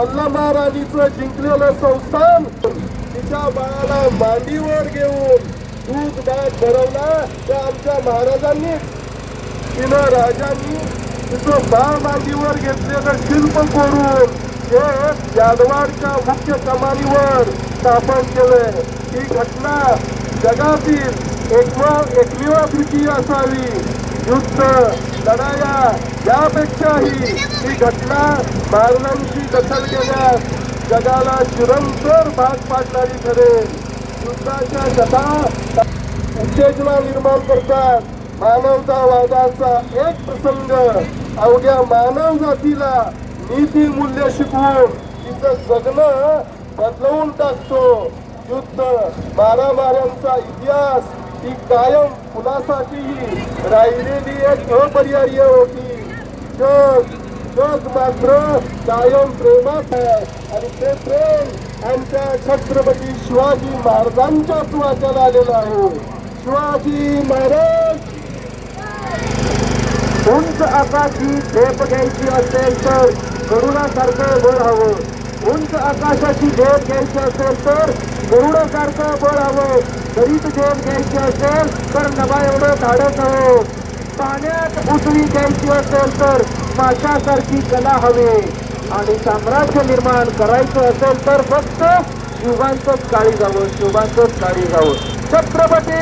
मल्लमाराणीचं जिंकलेलं संस्थान तिच्या बाळाला मांडीवर घेऊन दूध भात भरवला त्या आमच्या महाराजांनी. तिनं राजांनी तिचं बाळ मांडीवर घेतलेलं शिल्प कोरून हे यादवाडच्या मुख्य कमानीवर स्थापन केलंय ही घटना जगातील एकमेव एकमेवापैकी असावी. युद्ध लढाया त्यापेक्षाही ही घटना महाराजांची दखल घेण्यास जगाला चिरंतर भाग पाडणारी ठरेल. युद्धाच्या कथा उत्तेजना निर्माण करतात. मानवतावादाचा एक प्रसंग. अवघ्या मानव जातीला नीती मूल्य शिकवून तिचं जगणं बदलवून टाकतो. युद्ध मारामाऱ्यांचा इतिहास ही कायम कुणासाठीही राहिलेली एक अपरिहार्य होती. जग जग मात्र कायम प्रेमात आहे आणि ते प्रेम आमच्या छत्रपती शिवाजी महाराजांच्याच वाट्याला आलेलं आहे. शिवाजी महाराज! उंच आकाशी झेप घ्यायची असेल तर गरुडासारखं बळ हवं. उंच आकाशाची झेप घ्यायची असेल तर गरुडासारखं बळ हवं. गरीब झेप घ्यायची असेल तर नभा एवढं धाडस हवं. पाण्यात उतरी द्यायची असेल तर माशासारखी कला हवी. आणि साम्राज्य निर्माण करायचं असेल तर फक्त शिवांचंच काळी जावं शिवांचंच काळी जावं. छत्रपती